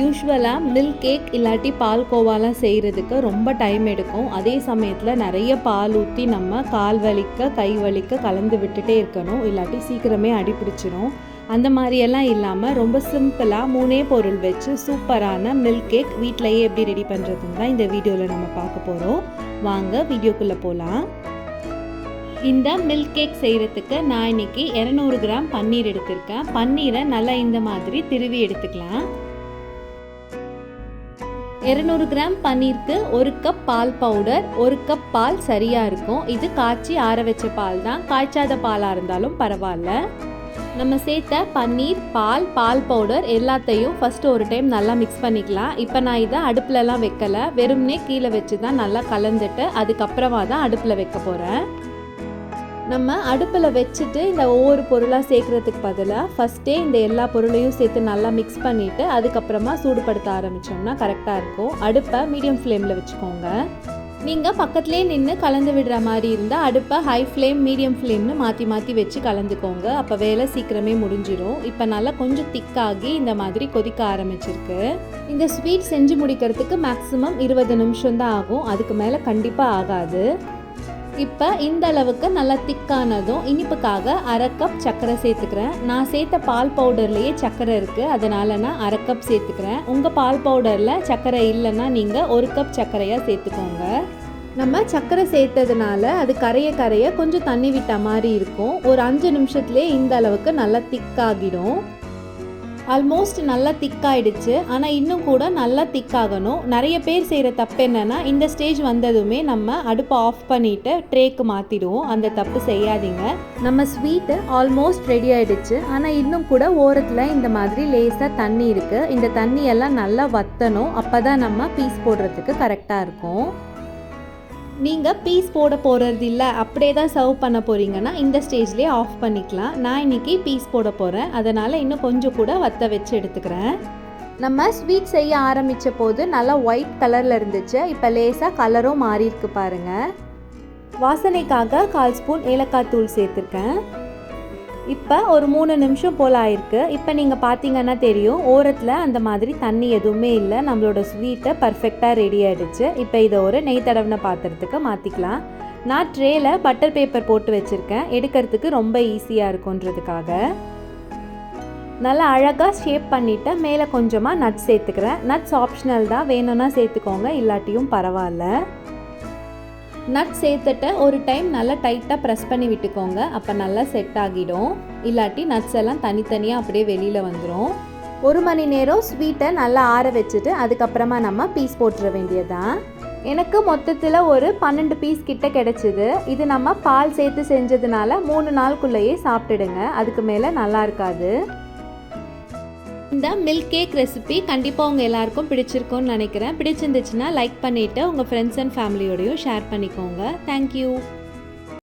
யூஸ்வலாக milk cake இல்லாட்டி பால் கோவாலாம் செய்கிறதுக்கு ரொம்ப டைம் எடுக்கும். அதே சமயத்தில் நிறைய பால் ஊற்றி நம்ம கால் வலிக்க கை வலிக்க கலந்து விட்டுட்டே இருக்கணும். இல்லாட்டி சீக்கிரமே அடிபிடிச்சிடும் அந்த மாதிரியெல்லாம் இல்லாமல் ரொம்ப சிம்பிளாக மூணே பொருள் வச்சு சூப்பரான மில்க் கேக் வீட்டிலையே எப்படி ரெடி பண்ணுறதுன்னு தான் இந்த வீடியோவில் நம்ம பார்க்க போகிறோம் வாங்க வீடியோக்குள்ளே போகலாம் இந்த மில்க் கேக் செய்கிறதுக்கு நான் இன்னைக்கு இரநூறு கிராம் பன்னீர் எடுத்திருக்கேன். பன்னீரை நல்லா இந்த மாதிரி திருவி எடுத்துக்கலாம். இரநூறு கிராம் பன்னீருக்கு ஒரு கப் பால் பவுடர் ஒரு கப் பால் சரியாக இருக்கும். இது காய்ச்சி ஆற வச்ச பால் தான். காய்ச்சாத பாலாக இருந்தாலும் பரவாயில்ல. நம்ம சேர்த்த பன்னீர் பால் பால் பவுடர் எல்லாத்தையும் ஃபஸ்ட்டு ஒரு டைம் நல்லா மிக்ஸ் பண்ணிக்கலாம். இப்போ நான் இதை அடுப்புலலாம் வைக்கலை. வெறும்னே கீழே வச்சு தான் நல்லா கலந்துட்டு அதுக்கப்புறமா தான் அடுப்பில் வைக்க போகிறேன் நம்ம அடுப்பில் வச்சுட்டு இந்த ஒவ்வொரு பொருளாக சேர்க்குறதுக்கு பதிலாக ஃபஸ்ட்டே இந்த எல்லா பொருளையும் சேர்த்து நல்லா மிக்ஸ் பண்ணிவிட்டு அதுக்கப்புறமா சூடுபடுத்த ஆரம்பித்தோம்னா கரெக்டாக இருக்கும். அடுப்பை மீடியம் ஃப்ளேமில் வச்சுக்கோங்க. நீங்கள் பக்கத்துலேயே நின்று கலந்து விடுற மாதிரி இருந்தால் அடுப்பை ஹை ஃப்ளேம் மீடியம் ஃப்ளேம்னு மாற்றி மாற்றி வச்சு கலந்துக்கோங்க. அப்போ வேலை சீக்கிரமே முடிஞ்சிடும் இப்போ நல்லா கொஞ்சம் திக்காகி இந்த மாதிரி கொதிக்க ஆரம்பிச்சிருக்கு. இந்த ஸ்வீட் செஞ்சு முடிக்கிறதுக்கு மேக்ஸிமம் இருபது நிமிஷம் தான் ஆகும். அதுக்கு மேலே கண்டிப்பாக ஆகாது. இப்போ இந்த அளவுக்கு நல்லா திக்கானதும் இனிப்புக்காக அரை கப் சர்க்கரை சேர்த்துக்கிறேன். நான் சேர்த்த பால் பவுடர்லேயே சர்க்கரை இருக்குது அதனால நான் அரை கப் சேர்த்துக்கிறேன். உங்கள் பால் பவுடரில் சர்க்கரை இல்லைன்னா நீங்கள் ஒரு கப் சர்க்கரையாக சேர்த்துக்கோங்க. நம்ம சர்க்கரை சேர்த்ததுனால அது கரைய கரைய கொஞ்சம் தண்ணி விட்ட மாதிரி இருக்கும். ஒரு அஞ்சு நிமிஷத்துலேயே இந்த அளவுக்கு நல்லா திக்காகிடும் ஆல்மோஸ்ட் நல்லா திக்காயிடுச்சு ஆனால் இன்னும் கூட நல்லா திக்காகணும் நிறைய பேர் செய்கிற தப்பு என்னென்னா இந்த ஸ்டேஜ் வந்ததுமே நம்ம அடுப்பை ஆஃப் பண்ணிவிட்டு ட்ரேக்கு மாற்றிடுவோம் அந்த தப்பு செய்யாதீங்க. நம்ம ஸ்வீட்டு ஆல்மோஸ்ட் ரெடி ஆகிடுச்சு ஆனால் இன்னும் கூட ஓரத்தில் இந்த மாதிரி லேசாக தண்ணி இருக்குது இந்த தண்ணியெல்லாம் நல்லா வத்தணும். அப்போ தான் நம்ம பீஸ் போடுறதுக்கு கரெக்டாக இருக்கும். நீங்கள் பீஸ் போட போகிறது இல்லை அப்படியே தான் சர்வ் பண்ண போகிறீங்கன்னா இந்த ஸ்டேஜ்லேயே ஆஃப் பண்ணிக்கலாம். நான் இன்றைக்கி பீஸ் போட போகிறேன் அதனால் இன்னும் கொஞ்சம் கூட வத்த வச்சு எடுத்துக்கிறேன். நம்ம ஸ்வீட் செய்ய ஆரம்பித்த போது நல்லா ஒயிட் கலரில் இருந்துச்சு. இப்போ லேசாக கலரும் மாறியிருக்கு பாருங்கள் வாசனைக்காக கால் ஸ்பூன் ஏலக்காய் தூள் சேர்த்துருக்கேன். இப்போ ஒரு மூணு நிமிஷம் போல் ஆயிருக்கு. இப்போ நீங்கள் பார்த்தீங்கன்னா தெரியும் ஓரத்தில் அந்த மாதிரி தண்ணி எதுவுமே இல்லை. நம்மளோட ஸ்வீட்டை பர்ஃபெக்டாக ரெடி ஆகிடுச்சு இப்போ இதை ஒரு நெய் தடவின பாத்திரத்துக்கு மாற்றிக்கலாம் நான் ட்ரேயில் பட்டர் பேப்பர் போட்டு வச்சுருக்கேன். எடுக்கிறதுக்கு ரொம்ப ஈஸியாக இருக்குன்றதுக்காக நல்லா அழகாக ஷேப் பண்ணிவிட்டு மேலே கொஞ்சமாக நட்ஸ் சேர்த்துக்கிறேன். நட்ஸ் ஆப்ஷனல் தான். வேணும்னா சேர்த்துக்கோங்க. இல்லாட்டியும் பரவாயில்ல. நட் சேர்த்துட்டு ஒரு டைம் நல்லா டைட்டாக ப்ரெஸ் பண்ணி விட்டுக்கோங்க. அப்போ நல்லா செட் ஆகிடும். இல்லாட்டி நட்ஸ் எல்லாம் தனித்தனியாக அப்படியே வெளியில் வந்துடும் ஒரு மணி நேரம் ஸ்வீட்டை நல்லா ஆற வச்சுட்டு அதுக்கப்புறமா நம்ம பீஸ் போட்டுற வேண்டியதுதான். எனக்கு மொத்தத்தில் ஒரு பன்னெண்டு பீஸ் கிட்ட கிடச்சிது. இது நம்ம பால் சேர்த்து செஞ்சதுனால மூணு நாளுக்குள்ளேயே சாப்பிட்டுடுங்க. அதுக்கு மேலே நல்லா இருக்காது. இந்த மில்க் கேக் ரெசிபி கண்டிப்பாக உங்கள் எல்லாருக்கும் பிடிச்சிருக்கோன்னு நினைக்கிறேன். பிடிச்சிருந்துச்சுன்னா லைக் பண்ணிவிட்டு உங்கள் ஃப்ரெண்ட்ஸ் அண்ட் ஃபேமிலியோடையும் ஷேர் பண்ணிக்கோங்க. Thank you